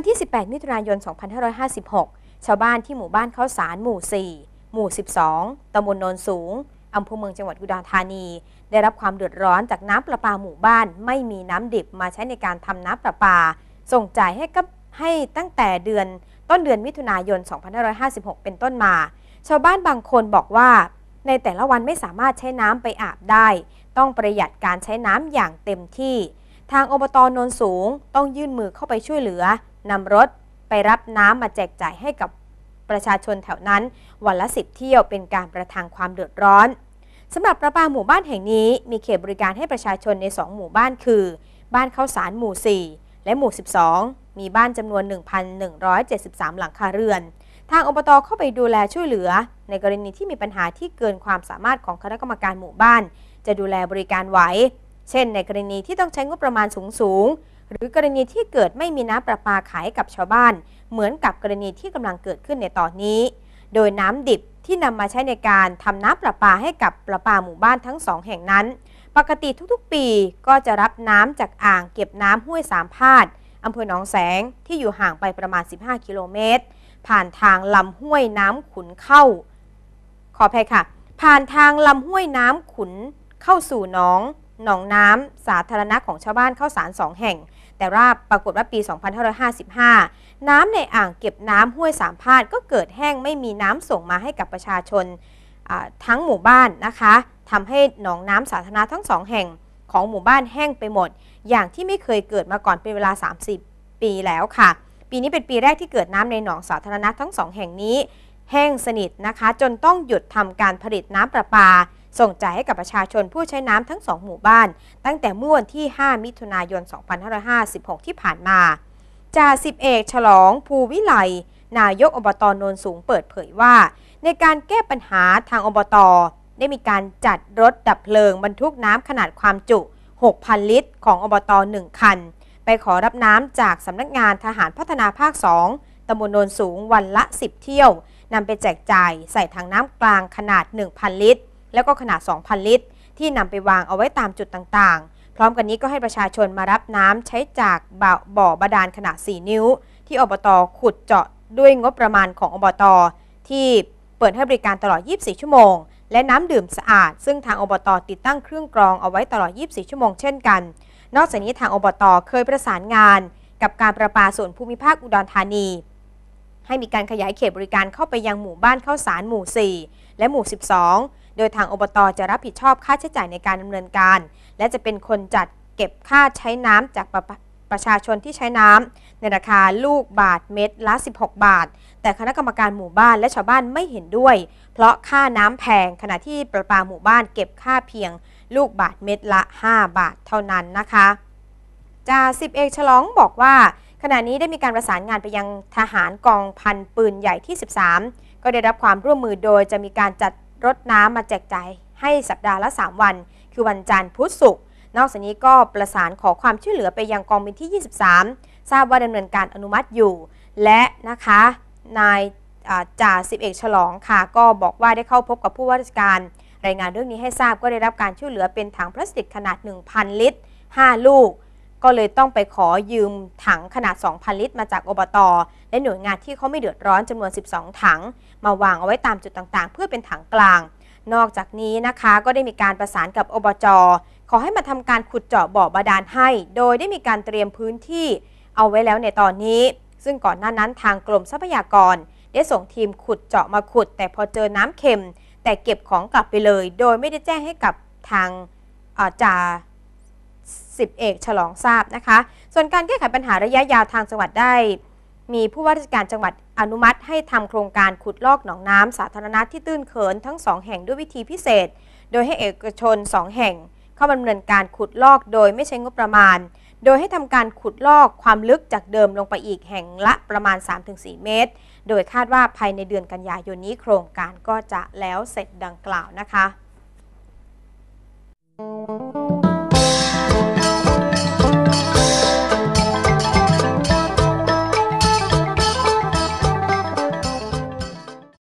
วันที่ 18 มิถุนายน 2556 ชาวบ้านที่หมู่บ้านข้าวสารหมู่ 4 หมู่ 12 ตำบลโนนสูง อำเภอเมืองจังหวัดอุดรธานี ได้รับความเดือดร้อนจากน้ำประปาหมู่บ้าน ไม่มีน้ำดิบมาใช้ในการทำน้ำประปา ส่งจ่ายให้กับให้ตั้งแต่เดือนต้นเดือนมิถุนายน 2556 เป็นต้นมา ชาวบ้านบางคนบอกว่า ในแต่ละวันไม่สามารถใช้น้ำไปอาบได้ ต้องประหยัดการใช้น้ำอย่างเต็มที่ ทางอบตโนนสูงต้องยื่นมือเข้าไปช่วยเหลือ นำรถไปรับน้ำมาแจกจ่ายให้กับประชาชนแถวนั้น วันละสิบเที่ยวเป็นการประทังความเดือดร้อนสำหรับประปาหมู่บ้านแห่งนี้ มีเขตบริการให้ประชาชนใน 2 หมู่บ้านคือ บ้านข้าวสารหมู่ 4 และหมู่ 12 มีบ้านจำนวน 1,173 หลังคาเรือน ทางอบตเข้าไปดูแลช่วยเหลือ ในกรณีที่มีปัญหาที่เกินความสามารถของคณะกรรมการหมู่บ้าน จะดูแลบริการไหว เช่น ในกรณีที่ต้องใช้งบประมาณสูง หรือกรณีที่เกิดไม่มีน้ำประปาขายกับชาวบ้าน เหมือนกับกรณีที่กำลังเกิดขึ้นในตอนนี้ โดยน้ำดิบที่นำมาใช้ในการทำน้ำประปาให้กับประปาหมู่บ้านทั้งสองแห่งนั้น ปกติทุกๆปีก็จะรับน้ำจากอ่างเก็บน้ำห้วยสามพาดอำเภอหนองแสงที่อยู่ห่างไปประมาณ 15 กิโลเมตร ผ่านทางลำห้วยน้ำขุนเข้า ขออภัยค่ะ ผ่านทางลำห้วยน้ำขุนเข้าสู่หนองหนองน้ำสาธารณะของชาวบ้านเข้าสารสองแห่ง แต่ว่าปรากฏว่าปี 2555 น้ำในอ่างเก็บน้ำห้วยสามพาดก็เกิดแห้งไม่มีน้ำส่งมาให้กับประชาชนทั้งหมู่บ้านนะคะทำให้หนองน้ำสาธารณะทั้งสองแห่งของหมู่บ้านแห้งไปหมด อย่างที่ไม่เคยเกิดมาก่อนเป็นเวลา 30 ปีแล้วค่ะ ปีนี้เป็นปีแรกที่เกิดน้ำในหนองสาธารณะทั้งสองแห่งนี้ แห้งสนิทนะคะ จนต้องหยุดทำการผลิตน้ำประปา ส่งจ่ายให้กับประชาชนผู้ใช้น้ำทั้งสองหมู่บ้าน ตั้งแต่เมื่อวันที่ 5 มิถุนายน 2556 ที่ผ่านมาจ่าสิบเอกฉลองภูวิไลนายกอบตโนนสูงเปิดเผยว่า ในการแก้ปัญหาทางอบต ได้มีการจัดรถดับเพลิงบรรทุกน้ำขนาดความจุ 6,000 ลิตร ของอบต 1 คัน ไปขอรับน้ำจากสำนักงานทหารพัฒนาภาค 2ตำบลโนนสูงวันละ 10 เที่ยวนำไปแจกจ่ายใส่ถังน้ำกลางขนาด 1,000 ลิตร แล้วก็ขนาด 2,000 ลิตร ที่นำไปวางเอาไว้ตามจุดต่างๆ พร้อมกันนี้ก็ให้ประชาชนมารับน้ำใช้จากบ่อบาดาลขนาด 4 นิ้ว ที่อบตขุดเจาะด้วยงบประมาณของอบต ที่เปิดให้บริการตลอด 24 ชั่วโมง และน้ำดื่มสะอาด ซึ่งทางอบตติดตั้งเครื่องกรองเอาไว้ตลอด 24 ชั่วโมงเช่นกัน นอกจากนี้ทางอบตเคยประสานงาน กับการประปาส่วนภูมิภาคอุดรธานี ให้มีการขยายเขตบริการเข้าไปยังหมู่บ้านเข้าสารหมู่ 4 และหมู่ 12 โดยทางอบตจะรับผิดชอบค่าใช้จ่ายในการดำเนินการ และจะเป็นคนจัดเก็บค่าใช้น้ำจากประประชาชนที่ใช้น้ำในราคาลูกบาทเม็ดละ 16 บาท แต่คณะกรรมการหมู่บ้านและชาวบ้านไม่เห็นด้วย เพราะค่าน้ำแพงขณะที่ประปาหมู่บ้านเก็บค่าเพียง ลูกบาทเม็ดละ 5 บาทเท่านั้นนะคะจ่าสิบเอกฉลองบอกว่า ขณะนี้ได้มีการประสานงานไปยังทหารกองพันปืนใหญ่ที่ 13 ก็ได้รับความร่วมมือโดยจะมีการจัด รถน้ำมาแจกจ่ายให้สัปดาห์ละ 3 วัน คือวันจันทร์พุธศุกร์นอกจากนี้ก็ประสานขอความช่วยเหลือไปยังกองบินที่ 23 ทราบว่าดำเนินการอนุมัติอยู่ และนะคะนายจ่าสิบเอกฉลองค่ะก็บอกว่าได้เข้าพบกับผู้ว่าราชการ รายงานเรื่องนี้ให้ทราบก็ได้รับการช่วยเหลือเป็นถังพลาสติกขนาด 1,000 ลิตร 5 ลูก ก็เลยต้องไปขอยืมถังขนาด 2,000 ลิตร มาจากอบต และหน่วยงานที่เขาไม่เดือดร้อนจำนวน 12 ถัง มาวางเอาไว้ตามจุดต่างๆ เพื่อเป็นถังกลาง นอกจากนี้นะคะก็ได้มีการประสานกับอบจ ขอให้มาทำการขุดเจาะบ่อบาดาลให้ โดยได้มีการเตรียมพื้นที่เอาไว้แล้วในตอนนี้ ซึ่งก่อนหน้านั้นทางกรมทรัพยากร ได้ส่งทีมขุดเจาะมาขุด แต่พอเจอน้ำเค็ม แต่เก็บของกลับไปเลย โดยไม่ได้แจ้งให้กับทางจ่า สิบเอกฉลองทราบนะคะ ส่วนการแก้ไขปัญหาระยะยาวทางจังหวัดได้ มีผู้ว่าราชการจังหวัดอนุมัติ ให้ทำโครงการขุดลอกหนองน้ำสาธารณะที่ตื้นเขินทั้งสองแห่งด้วยวิธีพิเศษ โดยให้เอกชนสองแห่ง เข้าดำเนินการขุดลอกโดยไม่ใช้งบประมาณ โดยให้ทำการขุดลอกความลึกจากเดิมลงไปอีกแห่งละประมาณ 3-4 เมตร โดยคาดว่าภายในเดือนกันยายนนี้โครงการก็จะแล้วเสร็จดังกล่าวนะคะ